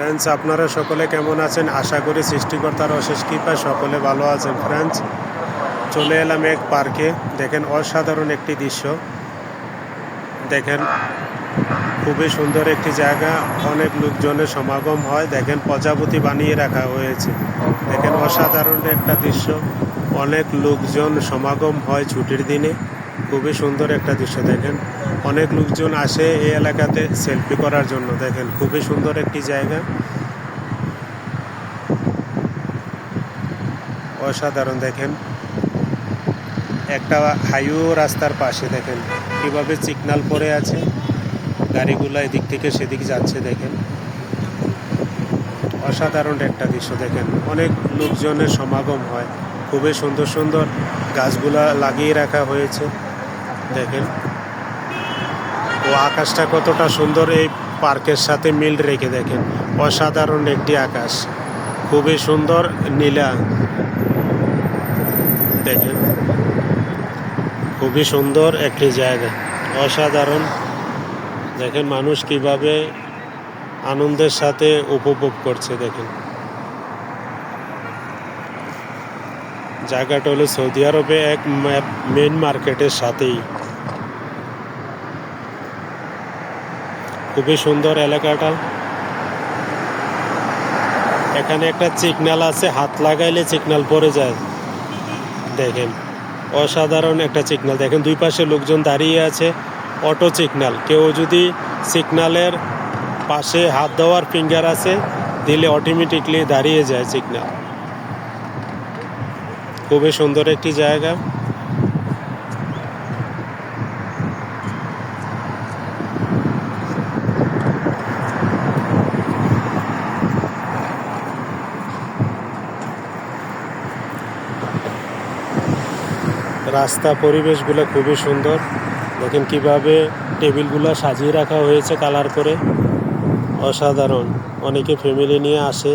Friends আপনারা সকলে কেমন আছেন? আশা করি সৃষ্টিকর্তার অশেষ কৃপায় সকলে ভালো আছেন ফ্রেন্ডস চলে এলাম এক পার্কে। দেখেন অসাধারণ একটি দৃশ্য। দেখেন, খুবই সুন্দর একটি জায়গা। অনেক লোকজনের সমাগম হয়। দেখেন, প্রজাপতি বানিয়ে রাখা হয়েছে। দেখেন, অসাধারণ একটা দৃশ্য। অনেক লোকজন সমাগম হয় ছুটির দিনে। খুবই সুন্দর একটা দৃশ্য, দেখেন। অনেক লোকজন আসে এই এলাকাতে সেলফি করার জন্য, দেখেন। খুবই সুন্দর একটি জায়গা। অসাধারণ, দেখেন। একটা হাইও রাস্তার পাশে, দেখেন, কীভাবে সিগনাল পড়ে আছে। গাড়িগুলো এদিক থেকে সেদিক যাচ্ছে, দেখেন। অসাধারণ একটা দৃশ্য, দেখেন। অনেক লোকজনের সমাগম হয়। খুবই সুন্দর সুন্দর গাছগুলা লাগিয়ে রাখা হয়েছে। দেখেন। ও আকাশটা কতটা সুন্দর, এই পার্কের সাথে মিল রেখে দেখেন। অসাধারণ একটি আকাশ। খুবই সুন্দর, নীলা। দেখেন। খুবই সুন্দর একটি জায়গা। অসাধারণ। দেখেন মানুষ কীভাবে আনন্দের সাথে উপভোগ করছে, দেখেন। জায়গাটা হলো সৌদি আরবে এক মেন মার্কেটের সাথেই। খুবই সুন্দর এলাকাটা। এখানে একটা সিগন্যাল আছে, হাত লাগাইলে সিগন্যাল পড়ে যায়। দেখেন, অসাধারণ একটা সিগন্যাল দেখেন, দুই পাশে লোকজন দাঁড়িয়ে আছে, অটো সিগন্যাল কেউ যদি সিগনালের পাশে হাত দেওয়ার ফিঙ্গার আছে, দিলে অটোমেটিকলি দাঁড়িয়ে যায় সিগনাল খুবই সুন্দর একটি জায়গা। রাস্তা পরিবেশগুলো খুবই সুন্দর। দেখেন কীভাবে টেবিলগুলো সাজিয়ে রাখা হয়েছে কালার করে। অসাধারণ। অনেকে ফ্যামিলি নিয়ে আসে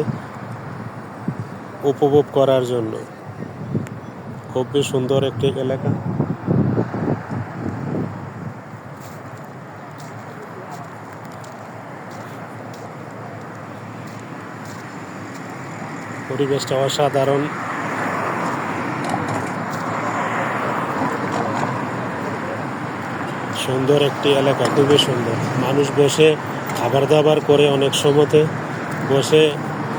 উপভোগ করার জন্য। খুবই সুন্দর একটি এলাকা। পরিবেশটা অসাধারণ। সুন্দর একটি এলাকা, খুবই সুন্দর। মানুষ বসে খাবার দাবার করে অনেক সময়তে, বসে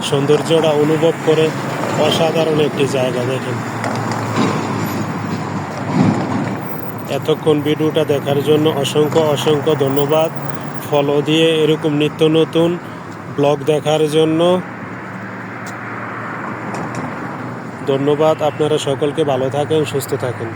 সৌন্দর্যটা অনুভব করে, অসাধারণ একটি জায়গা, দেখেন। এতক্ষণ ভিডিওটা দেখার জন্য অসংখ্য অসংখ্য ধন্যবাদ। ফলো দিয়ে এরকম নিত্য নতুন ব্লগ দেখার জন্য ধন্যবাদ। আপনারা সকলকে ভালো থাকেন, সুস্থ থাকেন।